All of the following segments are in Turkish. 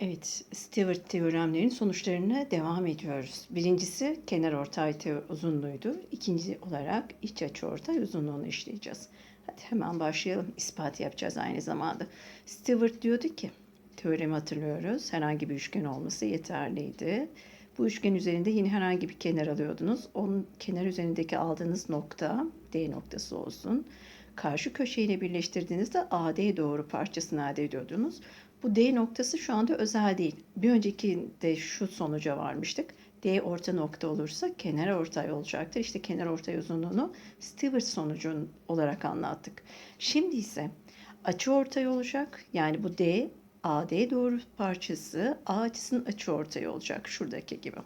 Evet, Stewart teoremlerinin sonuçlarına devam ediyoruz. Birincisi kenar ortay uzunluğuydu. İkinci olarak iç açı ortay uzunluğunu işleyeceğiz. Hadi hemen başlayalım. İspat yapacağız aynı zamanda. Stewart diyordu ki, teoremi hatırlıyoruz. Herhangi bir üçgen olması yeterliydi. Bu üçgen üzerinde yine herhangi bir kenar alıyordunuz. Onun kenar üzerindeki aldığınız nokta D noktası olsun. Karşı köşeyle birleştirdiğinizde AD doğru parçasını elde ediyordunuz. Bu D noktası şu anda özel değil. Bir önceki de şu sonuca varmıştık. D orta nokta olursa kenar ortay olacaktır. İşte kenar ortay uzunluğunu Stewart sonucun olarak anlattık. Şimdi ise açı ortay olacak. Yani bu D AD doğru parçası A açısının açı ortayı olacak şuradaki gibi.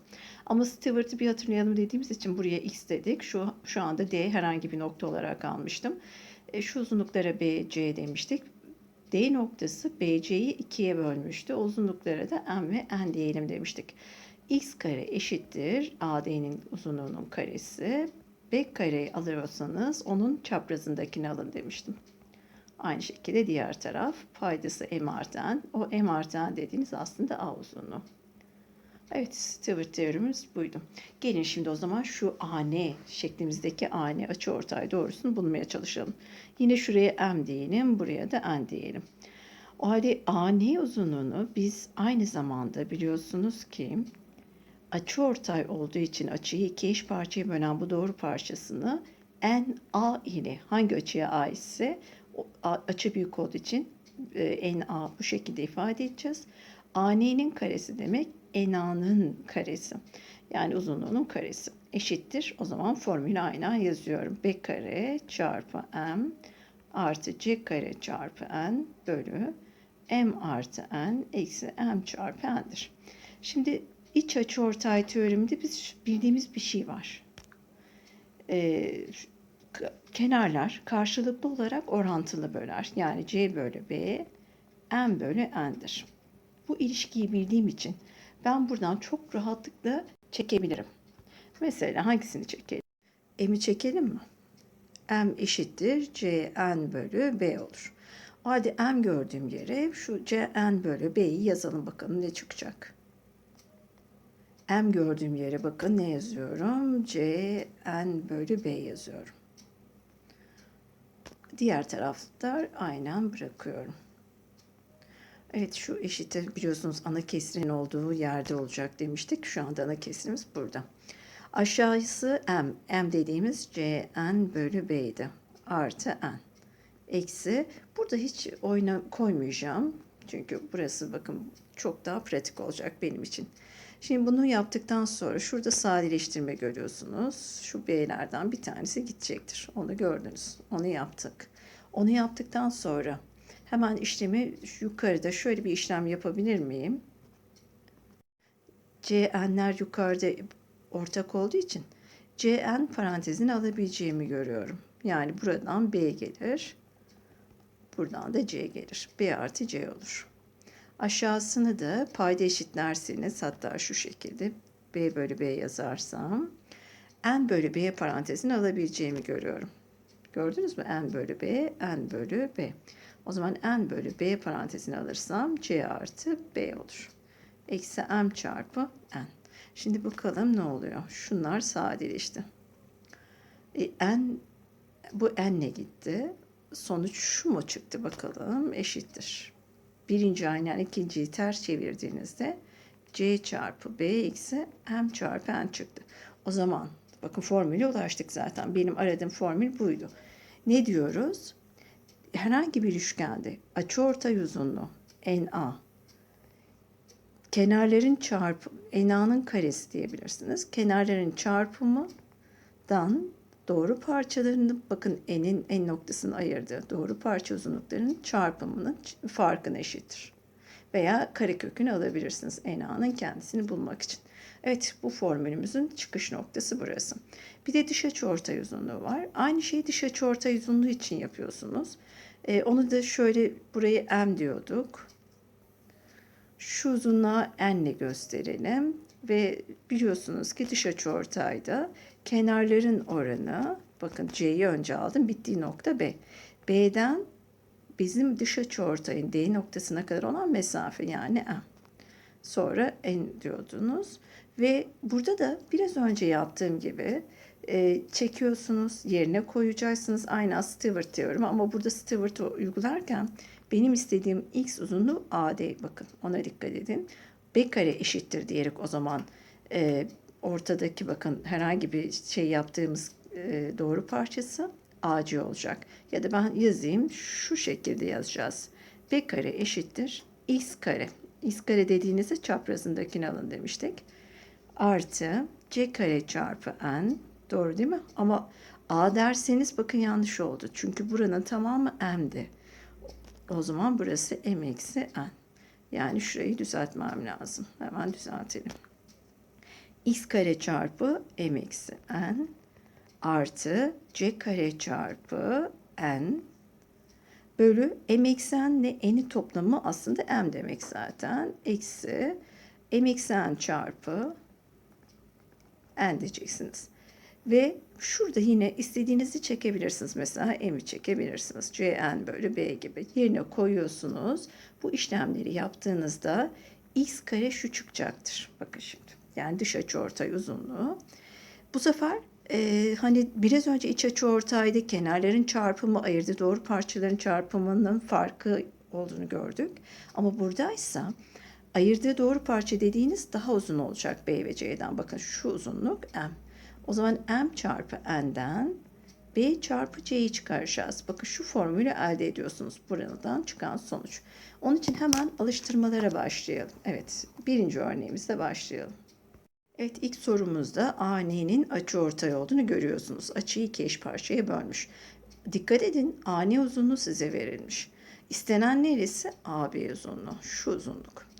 Ama Stewart'ı bir hatırlayalım dediğimiz için buraya X dedik. Şu, şu anda D herhangi bir nokta olarak almıştım. E, şu uzunluklara BC demiştik. D noktası BC'yi ikiye bölmüştü. O uzunluklara da M ve N diyelim demiştik. X kare eşittir AD'nin uzunluğunun karesi. B kareyi alırsanız onun çaprazındakini alın demiştim. Aynı şekilde diğer taraf paydası M artı N. O M artı N dediğiniz aslında A uzunluğu. Evet, Stewart teoremimiz buydu. Gelin şimdi o zaman şu AN şeklimizdeki AN açıortay doğrusunu bulmaya çalışalım. Yine şuraya M diyelim, buraya da N diyelim. O halde AN uzunluğunu biz aynı zamanda biliyorsunuz ki açıortay olduğu için açıyı iki eş parçaya bölen bu doğru parçasını NA ile hangi açıya a- açı büyük olduğu için e, NA bu şekilde ifade edeceğiz. AN'nin karesi demek NA'nın karesi. Yani uzunluğunun karesi. Eşittir. O zaman formülü aynen yazıyorum. B kare çarpı M artı C kare çarpı N bölü M artı N eksi M çarpı N'dir. Şimdi iç açıortay teoreminde biz bildiğimiz bir şey var. Ee, kenarlar karşılıklı olarak orantılı böler. Yani C bölü B M bölü N'dir. Bu ilişkiyi bildiğim için ben buradan çok rahatlıkla çekebilirim. Mesela hangisini çekelim? M'i çekelim mi? M eşittir C N bölü B olur. Hadi M gördüğüm yere şu C N bölü B'yi yazalım bakalım ne çıkacak. M gördüğüm yere bakın ne yazıyorum? C N bölü B yazıyorum. Diğer taraflar aynen bırakıyorum. Evet şu eşittir biliyorsunuz ana kesirin olduğu yerde olacak demiştik. Şu anda ana kesirimiz burada. Aşağısı m. m dediğimiz c n bölü b'ydi. Artı n. Eksi. Burada hiç oyna koymayacağım. Çünkü burası bakın çok daha pratik olacak benim için. Şimdi bunu yaptıktan sonra şurada sadeleştirme görüyorsunuz. Şu b'lerden bir tanesi gidecektir. Onu gördünüz. Onu yaptık. Onu yaptıktan sonra Hemen işlemi yukarıda şöyle bir işlem yapabilir miyim? CN'ler yukarıda ortak olduğu için CN parantezini alabileceğimi görüyorum. Yani buradan B gelir. Buradan da C gelir. B artı C olur. Aşağısını da payda eşitlerseniz hatta şu şekilde B bölü B yazarsam N bölü B parantezini alabileceğimi görüyorum. Gördünüz mü? N bölü B, N bölü B. O zaman n bölü b parantezini alırsam c artı b olur. Eksi m çarpı n. Şimdi bakalım ne oluyor. Şunlar sadeleşti. E, n bu n ne gitti? Sonuç şu mu çıktı bakalım. Eşittir. Birinci aynen ikinciyi ters çevirdiğinizde c çarpı b eksi m çarpı n çıktı. O zaman bakın formüle ulaştık zaten. Benim aradığım formül buydu. Ne diyoruz? herhangi bir üçgende açıortay uzunluğu NA kenarların çarpı NA'nın karesi diyebilirsiniz. Kenarların çarpımından doğru parçalarını bakın n'in en noktasını ayırdığı doğru parça uzunluklarının çarpımının farkına eşittir. Veya karekökünü alabilirsiniz NA'nın kendisini bulmak için. Evet bu formülümüzün çıkış noktası burası. Bir de dış açıortay uzunluğu var. Aynı şeyi dış açıortay uzunluğu için yapıyorsunuz. Ee, onu da şöyle burayı m diyorduk. Şu uzunluğa n ile gösterelim. Ve biliyorsunuz ki dış açıortayda kenarların oranı bakın c'yi önce aldım bittiği nokta b. B'den bizim dış açıortayın D noktasına kadar olan mesafe yani m. sonra n diyordunuz. Ve burada da biraz önce yaptığım gibi e, çekiyorsunuz, yerine koyacaksınız. Aynen Stewart diyorum ama burada Stewart'ı uygularken benim istediğim x uzunluğu a değil. Bakın ona dikkat edin. b kare eşittir diyerek o zaman e, ortadaki bakın herhangi bir şey yaptığımız e, doğru parçası AC olacak. Ya da ben yazayım şu şekilde yazacağız. B kare eşittir x kare. x kare dediğinizde çaprazındakini alın demiştik. Artı c kare çarpı n. Doğru değil mi? Ama a derseniz bakın yanlış oldu. Çünkü buranın tamamı m'di. O zaman burası m eksi n. Yani şurayı düzeltmem lazım. Hemen düzeltelim. x kare çarpı m eksi n artı c kare çarpı n bölü m eksi n ile n'i toplamı aslında m demek zaten. Eksi m eksi n çarpı n diyeceksiniz. Ve şurada yine istediğinizi çekebilirsiniz. Mesela m'i çekebilirsiniz. cn bölü b gibi. Yerine koyuyorsunuz. Bu işlemleri yaptığınızda x kare şu çıkacaktır. Bakın şimdi. Yani dış açı ortay uzunluğu. Bu sefer e, hani biraz önce iç açı ortayda kenarların çarpımı ayırdı. Doğru parçaların çarpımının farkı olduğunu gördük. Ama buradaysa ayırdığı doğru parça dediğiniz daha uzun olacak B ve C'den. Bakın şu uzunluk M. O zaman M çarpı N'den B çarpı C'yi çıkaracağız. Bakın şu formülü elde ediyorsunuz. Buradan çıkan sonuç. Onun için hemen alıştırmalara başlayalım. Evet birinci örneğimizde başlayalım. Evet ilk sorumuzda AN'nin açıortay olduğunu görüyorsunuz. Açıyı iki eş parçaya bölmüş. Dikkat edin AN uzunluğu size verilmiş. İstenen neresi? AB uzunluğu. Şu uzunluk.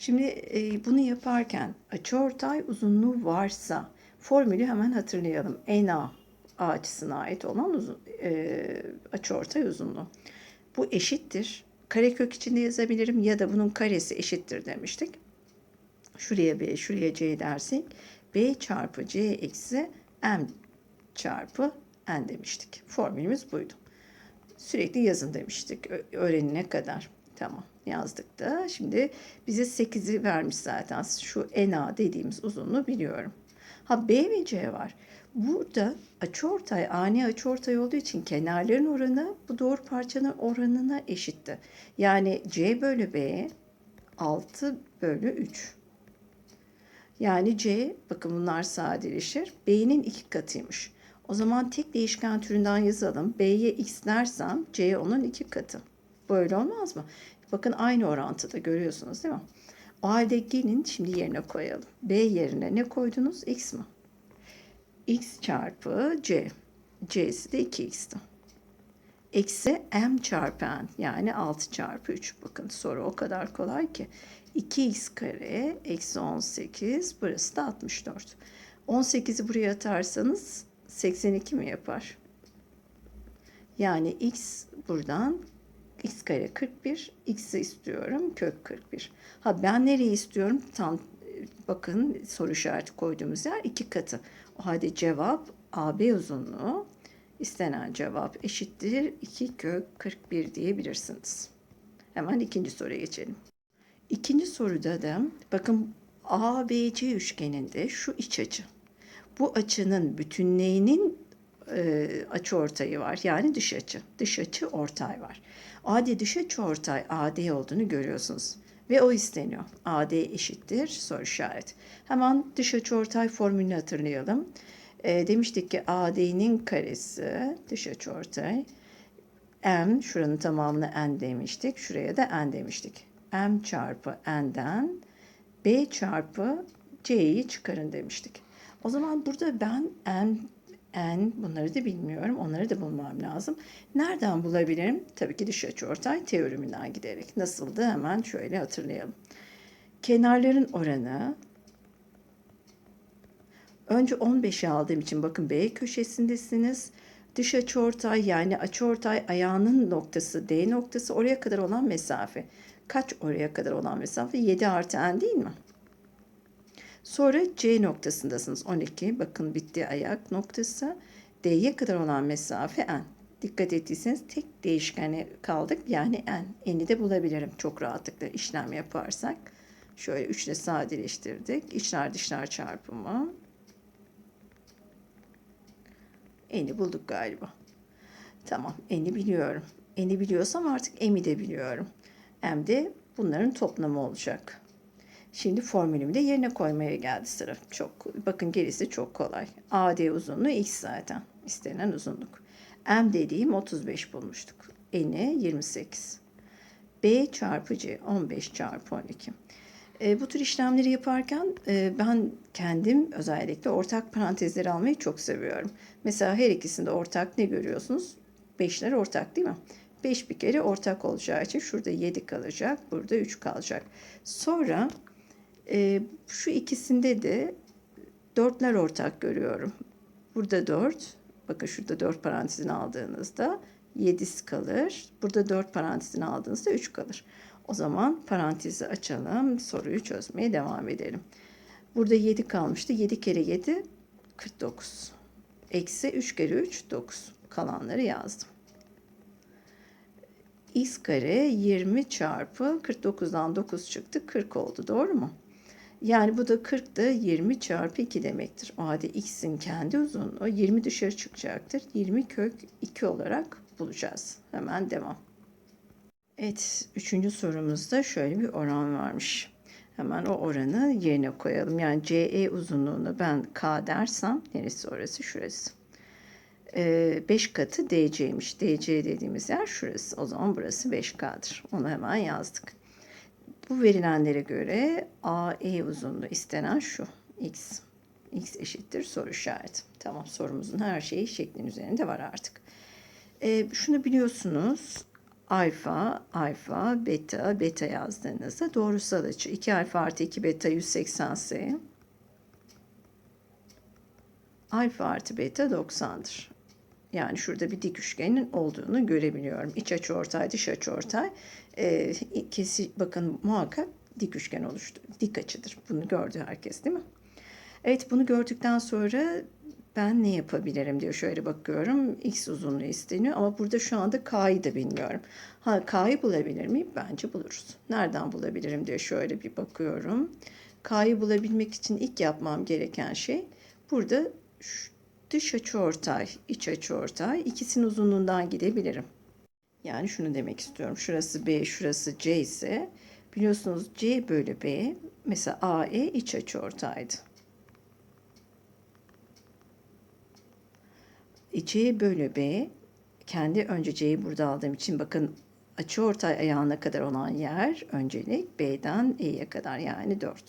Şimdi e, bunu yaparken açıortay uzunluğu varsa formülü hemen hatırlayalım. NA açısına ait olan uzun, e, açıortay uzunluğu. Bu eşittir. Karekök içinde yazabilirim ya da bunun karesi eşittir demiştik. Şuraya B, şuraya C dersek B çarpı C eksi M çarpı N demiştik. Formülümüz buydu. Sürekli yazın demiştik öğrenene kadar. Tamam yazdık da. Şimdi bize 8'i vermiş zaten. Şu NA dediğimiz uzunluğu biliyorum. Ha B ve C var. Burada açıortay, ani açıortay olduğu için kenarların oranı bu doğru parçanın oranına eşitti. Yani C bölü B 6 bölü 3. Yani C, bakın bunlar sadeleşir. B'nin iki katıymış. O zaman tek değişken türünden yazalım. B'ye x dersem C onun iki katı. Böyle olmaz mı? Bakın aynı orantıda görüyorsunuz değil mi? O halde gelin şimdi yerine koyalım. B yerine ne koydunuz? X mi? X çarpı C. C'si de 2x'ti. Eksi M çarpı N yani 6 çarpı 3. Bakın soru o kadar kolay ki. 2x kare eksi 18 burası da 64. 18'i buraya atarsanız 82 mi yapar? Yani x buradan x kare 41, x'i istiyorum kök 41. Ha ben nereyi istiyorum? Tam bakın soru işareti koyduğumuz yer iki katı. O halde cevap AB uzunluğu istenen cevap eşittir 2 kök 41 diyebilirsiniz. Hemen ikinci soruya geçelim. İkinci soruda da bakın ABC üçgeninde şu iç açı. Bu açının bütünlüğünün e, açı ortayı var. Yani dış açı. Dış açı ortay var. AD dış açı ortay AD olduğunu görüyorsunuz. Ve o isteniyor. AD eşittir soru işareti. Hemen dış açı ortay formülünü hatırlayalım. E, demiştik ki AD'nin karesi dış açı ortay. M şuranın tamamını n demiştik. Şuraya da n demiştik. M çarpı n'den B çarpı C'yi çıkarın demiştik. O zaman burada ben n n bunları da bilmiyorum. Onları da bulmam lazım. Nereden bulabilirim? Tabii ki dış açıortay teoreminden giderek. Nasıldı? Hemen şöyle hatırlayalım. Kenarların oranı önce 15'i aldığım için bakın B köşesindesiniz. Dış açıortay yani açıortay ayağının noktası D noktası oraya kadar olan mesafe. Kaç oraya kadar olan mesafe? 7 artı n değil mi? Sonra C noktasındasınız. 12. Bakın bitti ayak noktası. D'ye kadar olan mesafe n. Dikkat ettiyseniz tek değişkeni kaldık. Yani n. N'i de bulabilirim çok rahatlıkla işlem yaparsak. Şöyle 3 ile sadeleştirdik. İçler dışlar çarpımı. Eni bulduk galiba. Tamam eni biliyorum. Eni biliyorsam artık emi de biliyorum. M de bunların toplamı olacak. Şimdi formülümü de yerine koymaya geldi sıra. Çok bakın gerisi çok kolay. AD uzunluğu x zaten. istenilen uzunluk. M dediğim 35 bulmuştuk. Eni 28. B çarpı C 15 çarpı 12. E, bu tür işlemleri yaparken e, ben kendim özellikle ortak parantezleri almayı çok seviyorum. Mesela her ikisinde ortak ne görüyorsunuz? 5'ler ortak değil mi? 5 bir kere ortak olacağı için şurada 7 kalacak, burada 3 kalacak. Sonra e, şu ikisinde de 4'ler ortak görüyorum. Burada 4, bakın şurada 4 parantezini aldığınızda 7'si kalır. Burada 4 parantezini aldığınızda 3 kalır. O zaman parantezi açalım. Soruyu çözmeye devam edelim. Burada 7 kalmıştı. 7 kere 7 49. Eksi 3 kere 3 9. Kalanları yazdım. x kare 20 çarpı 49'dan 9 çıktı. 40 oldu. Doğru mu? Yani bu da 40 da 20 çarpı 2 demektir. O halde x'in kendi uzunluğu 20 dışarı çıkacaktır. 20 kök 2 olarak bulacağız. Hemen devam. Evet, üçüncü sorumuzda şöyle bir oran varmış. Hemen o oranı yerine koyalım. Yani CE uzunluğunu ben K dersem, neresi orası? Şurası. 5 ee, katı DC'ymiş. DC dediğimiz yer şurası. O zaman burası 5K'dır. Onu hemen yazdık. Bu verilenlere göre AE uzunluğu istenen şu. X. X eşittir soru işareti. Tamam sorumuzun her şeyi şeklin üzerinde var artık. Ee, şunu biliyorsunuz alfa, alfa, beta, beta yazdığınızda doğrusal açı 2 alfa artı 2 beta 180 ise alfa artı beta 90'dır. Yani şurada bir dik üçgenin olduğunu görebiliyorum. İç açı ortay, dış açı ortay. Ee, kesi, bakın muhakkak dik üçgen oluştu. Dik açıdır. Bunu gördü herkes değil mi? Evet bunu gördükten sonra ben ne yapabilirim diyor. Şöyle bakıyorum. X uzunluğu isteniyor ama burada şu anda K'yı da bilmiyorum. Ha K'yı bulabilir miyim? Bence buluruz. Nereden bulabilirim diye şöyle bir bakıyorum. K'yı bulabilmek için ilk yapmam gereken şey burada dış açıortay, iç açıortay ikisinin uzunluğundan gidebilirim. Yani şunu demek istiyorum. Şurası B, şurası C ise biliyorsunuz C bölü B mesela AE iç açıortaydı. C bölü B kendi önce C'yi burada aldığım için bakın açı ortay ayağına kadar olan yer öncelik B'den E'ye kadar yani 4.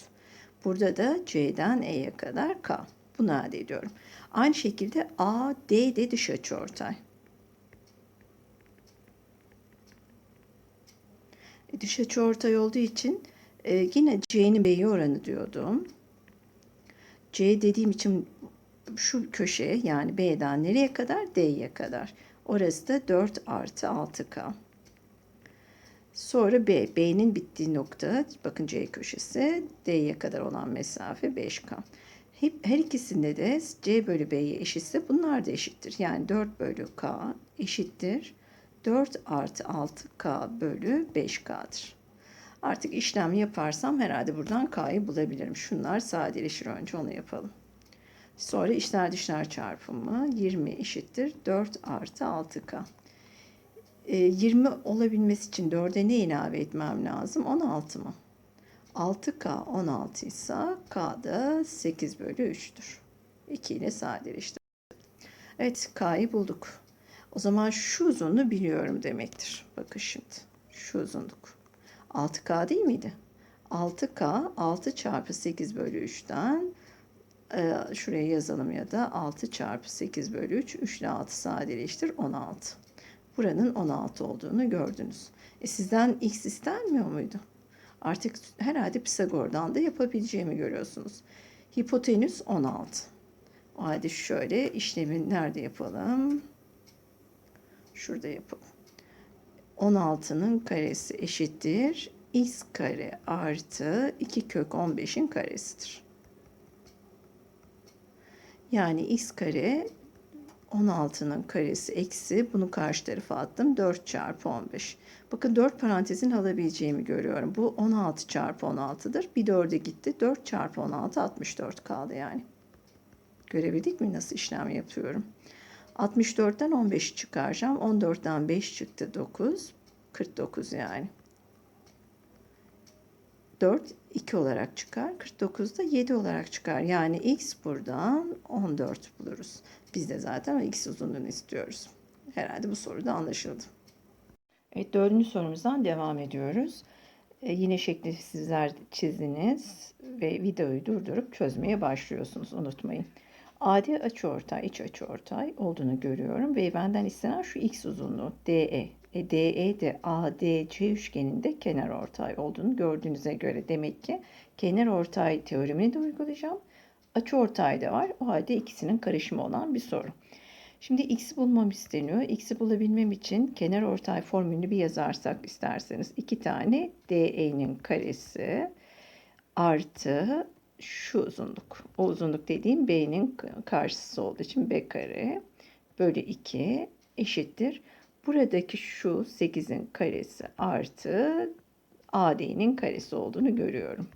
Burada da C'den E'ye kadar K. Bunu elde ediyorum. Aynı şekilde A, D de dış açı ortay. E, dış açı ortay olduğu için e, yine C'nin B'ye oranı diyordum. C dediğim için şu köşe yani B'den nereye kadar? D'ye kadar. Orası da 4 artı 6K. Sonra B. B'nin bittiği nokta bakın C köşesi D'ye kadar olan mesafe 5K. Hep, her ikisinde de C bölü B'ye eşitse bunlar da eşittir. Yani 4 bölü K eşittir. 4 artı 6K bölü 5K'dır. Artık işlem yaparsam herhalde buradan K'yı bulabilirim. Şunlar sadeleşir önce onu yapalım. Sonra içler dışlar çarpımı 20 eşittir 4 artı 6K. E, 20 olabilmesi için 4'e ne ilave etmem lazım? 16 mı? 6K 16 ise K da 8 bölü 3'tür. 2 ile sadeleştir. Evet K'yı bulduk. O zaman şu uzunluğu biliyorum demektir. Bakın şimdi şu uzunluk. 6K değil miydi? 6K 6 çarpı 8 bölü 3'ten ee, şuraya yazalım ya da 6 çarpı 8 bölü 3. 3 ile 6 sadeleştir 16. Buranın 16 olduğunu gördünüz. E sizden x istenmiyor muydu? Artık herhalde Pisagor'dan da yapabileceğimi görüyorsunuz. Hipotenüs 16. O halde şöyle işlemi nerede yapalım? Şurada yapalım. 16'nın karesi eşittir. x kare artı 2 kök 15'in karesidir. Yani x kare 16'nın karesi eksi bunu karşı tarafa attım 4 çarpı 15. Bakın 4 parantezin alabileceğimi görüyorum. Bu 16 çarpı 16'dır. Bir 4'e gitti. 4 çarpı 16 64 kaldı yani. Görebildik mi nasıl işlem yapıyorum? 64'ten 15 çıkaracağım. 14'ten 5 çıktı 9. 49 yani. 4 2 olarak çıkar. 49 da 7 olarak çıkar. Yani x buradan 14 buluruz. Biz de zaten x uzunluğunu istiyoruz. Herhalde bu soruda anlaşıldı. Evet dördüncü sorumuzdan devam ediyoruz. Ee, yine şekli sizler çizdiniz ve videoyu durdurup çözmeye başlıyorsunuz. Unutmayın. AD açıortay, iç açıortay olduğunu görüyorum ve benden istenen şu x uzunluğu DE. E, DE de ADC üçgeninde kenar ortay olduğunu gördüğünüze göre demek ki kenar ortay teoremini de uygulayacağım. Açı ortay da var. O halde ikisinin karışımı olan bir soru. Şimdi x'i bulmam isteniyor. X'i bulabilmem için kenar ortay formülünü bir yazarsak isterseniz iki tane DE'nin karesi artı şu uzunluk. O uzunluk dediğim B'nin karşısı olduğu için B kare bölü 2 eşittir. Buradaki şu 8'in karesi artı AD'nin karesi olduğunu görüyorum.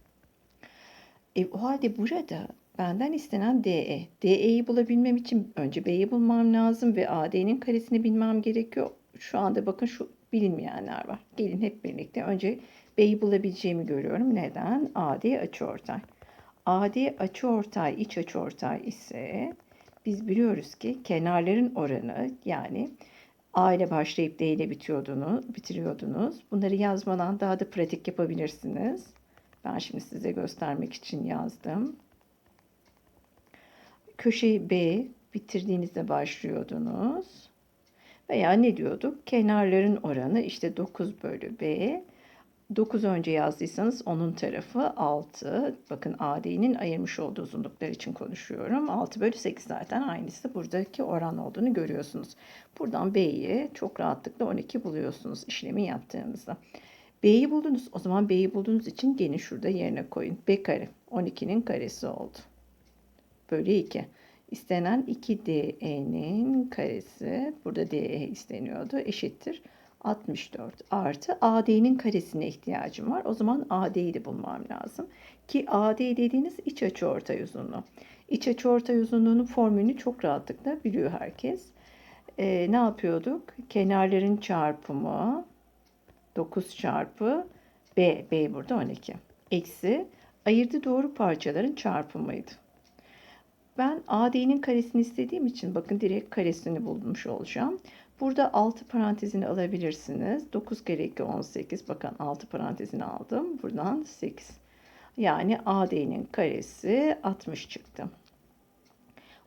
E, o halde burada benden istenen DE. DE'yi bulabilmem için önce B'yi bulmam lazım ve AD'nin karesini bilmem gerekiyor. Şu anda bakın şu bilinmeyenler var. Gelin hep birlikte önce B'yi bulabileceğimi görüyorum. Neden? AD açıortay. AD açıortay iç açıortay ise biz biliyoruz ki kenarların oranı yani A ile başlayıp D ile bitiyordunuz, bitiriyordunuz. Bunları yazmadan daha da pratik yapabilirsiniz. Ben şimdi size göstermek için yazdım. Köşeyi B bitirdiğinizde başlıyordunuz. Veya ne diyorduk? Kenarların oranı işte 9 bölü B. 9 önce yazdıysanız onun tarafı 6. Bakın AD'nin ayırmış olduğu uzunluklar için konuşuyorum. 6 bölü 8 zaten aynısı buradaki oran olduğunu görüyorsunuz. Buradan B'yi çok rahatlıkla 12 buluyorsunuz işlemi yaptığımızda. B'yi buldunuz. O zaman B'yi bulduğunuz için gene şurada yerine koyun. B kare 12'nin karesi oldu. Bölü 2. İstenen 2DE'nin karesi burada DE isteniyordu eşittir. 64 artı AD'nin karesine ihtiyacım var. O zaman AD'yi de bulmam lazım. Ki AD dediğiniz iç açı ortay uzunluğu. İç açı ortay uzunluğunun formülünü çok rahatlıkla biliyor herkes. Ee, ne yapıyorduk? Kenarların çarpımı 9 çarpı B. B burada 12. Eksi ayırdı doğru parçaların çarpımıydı. Ben AD'nin karesini istediğim için bakın direkt karesini bulmuş olacağım. Burada 6 parantezini alabilirsiniz. 9 kere 2 18. Bakın 6 parantezini aldım. Buradan 8. Yani AD'nin karesi 60 çıktı.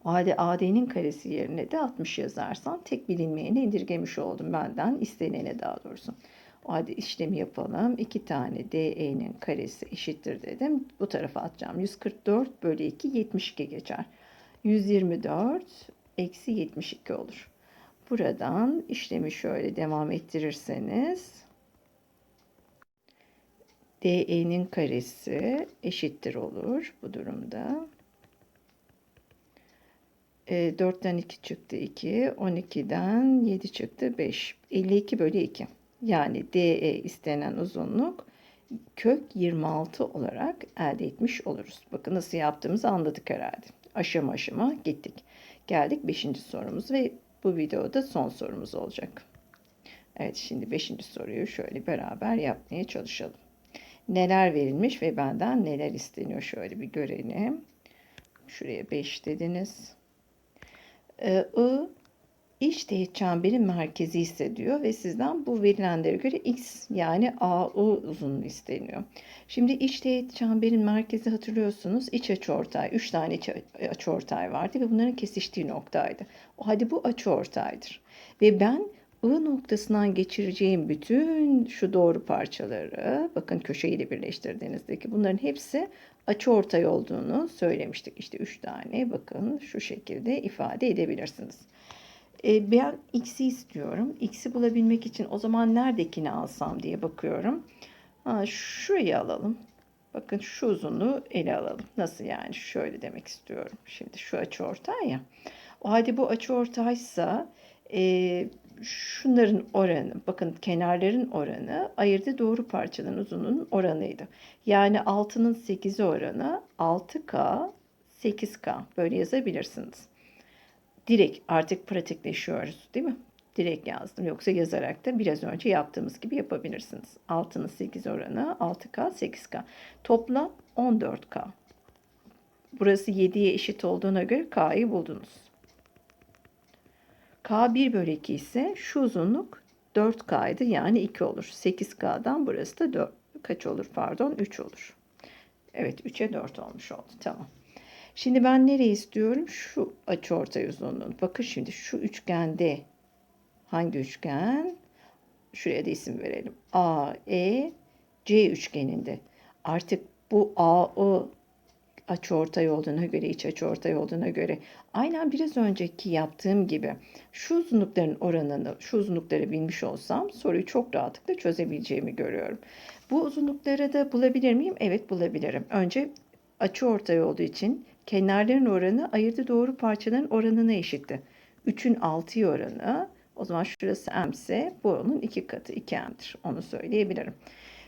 O halde AD'nin karesi yerine de 60 yazarsam tek bilinmeyeni indirgemiş oldum benden istenene daha doğrusu. O halde işlemi yapalım. 2 tane DE'nin karesi eşittir dedim. Bu tarafa atacağım. 144 bölü 2 72 geçer. 124 eksi 72 olur. Buradan işlemi şöyle devam ettirirseniz DE'nin karesi eşittir olur bu durumda. E, 4'ten 2 çıktı 2. 12'den 7 çıktı 5. 52 bölü 2. Yani DE istenen uzunluk kök 26 olarak elde etmiş oluruz. Bakın nasıl yaptığımızı anladık herhalde. Aşama aşama gittik. Geldik 5. sorumuz ve bu videoda son sorumuz olacak. Evet şimdi 5. soruyu şöyle beraber yapmaya çalışalım. Neler verilmiş ve benden neler isteniyor şöyle bir görelim. Şuraya 5 dediniz. Ee, I teğet çemberin merkezi hissediyor ve sizden bu verilenlere göre x yani AU uzunluğu isteniyor. Şimdi iç teğet çemberin merkezi hatırlıyorsunuz iç açıortay. 3 tane iç açıortay vardı ve bunların kesiştiği noktaydı. O hadi bu açıortaydır. Ve ben I noktasından geçireceğim bütün şu doğru parçaları bakın köşeyle birleştirdiğinizdeki bunların hepsi açıortay olduğunu söylemiştik. İşte 3 tane bakın şu şekilde ifade edebilirsiniz. E, ben x'i istiyorum. X'i bulabilmek için o zaman neredekini alsam diye bakıyorum. Ha, şurayı alalım. Bakın şu uzunluğu ele alalım. Nasıl yani? Şöyle demek istiyorum. Şimdi şu açı ortay ya. O halde bu açıortaysa e, şunların oranı, bakın kenarların oranı ayırdığı doğru parçaların uzunluğunun oranıydı. Yani 6'nın 8'i oranı 6K, 8K böyle yazabilirsiniz. Direkt artık pratikleşiyoruz değil mi? Direkt yazdım. Yoksa yazarak da biraz önce yaptığımız gibi yapabilirsiniz. 6'nın 8 oranı 6K, 8K. Toplam 14K. Burası 7'ye eşit olduğuna göre K'yı buldunuz. K 1 bölü 2 ise şu uzunluk 4K'ydı yani 2 olur. 8K'dan burası da 4, kaç olur pardon 3 olur. Evet 3'e 4 olmuş oldu tamam. Şimdi ben nereyi istiyorum? Şu açıortay uzunluğunu. Bakın şimdi şu üçgende hangi üçgen? Şuraya da isim verelim. A, E, C üçgeninde. Artık bu AE açıortay olduğuna göre, iç açıortay olduğuna göre aynen biraz önceki yaptığım gibi şu uzunlukların oranını, şu uzunlukları bilmiş olsam soruyu çok rahatlıkla çözebileceğimi görüyorum. Bu uzunlukları da bulabilir miyim? Evet bulabilirim. Önce açıortay olduğu için kenarların oranı ayırdığı doğru parçaların oranına eşitti. 3'ün 6'ya oranı o zaman şurası m ise bu onun iki katı 2m'dir. Onu söyleyebilirim.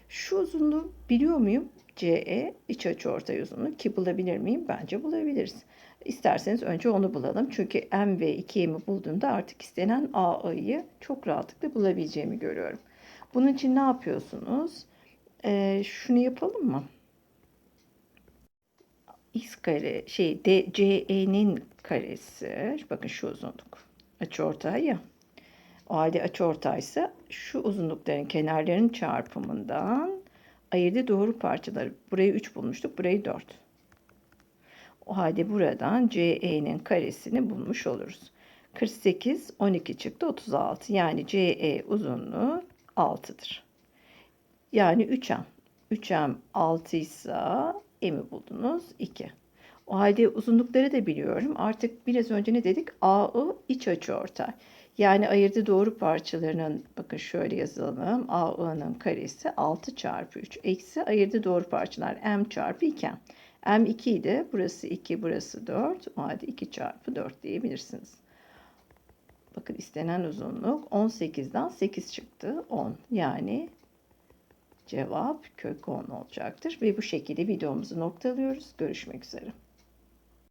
Şu uzunluğu biliyor muyum? CE iç açı ortay uzunluğu ki bulabilir miyim? Bence bulabiliriz. İsterseniz önce onu bulalım. Çünkü M ve 2M'i bulduğumda artık istenen AA'yı çok rahatlıkla bulabileceğimi görüyorum. Bunun için ne yapıyorsunuz? Ee, şunu yapalım mı? X kare şey D, CE'nin karesi bakın şu uzunluk açıortay ya. O halde açıortaysa şu uzunlukların kenarlarının çarpımından ayırdığı doğru parçaları. Burayı 3 bulmuştuk. Burayı 4. O halde buradan CE'nin karesini bulmuş oluruz. 48, 12 çıktı 36. Yani CE uzunluğu 6'dır. Yani 3M. 3M 6 ise M'i buldunuz 2. O halde uzunlukları da biliyorum. Artık biraz önce ne dedik? AI iç açı ortay. Yani ayırdığı doğru parçalarının bakın şöyle yazalım. AI'nin karesi 6 çarpı 3 eksi ayırdığı doğru parçalar M çarpı 2. M 2 idi. Burası 2, burası 4. O halde 2 çarpı 4 diyebilirsiniz. Bakın istenen uzunluk 18'den 8 çıktı. 10. Yani cevap kök 10 olacaktır. Ve bu şekilde videomuzu noktalıyoruz. Görüşmek üzere.